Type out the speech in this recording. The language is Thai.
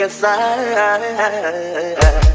กันสาย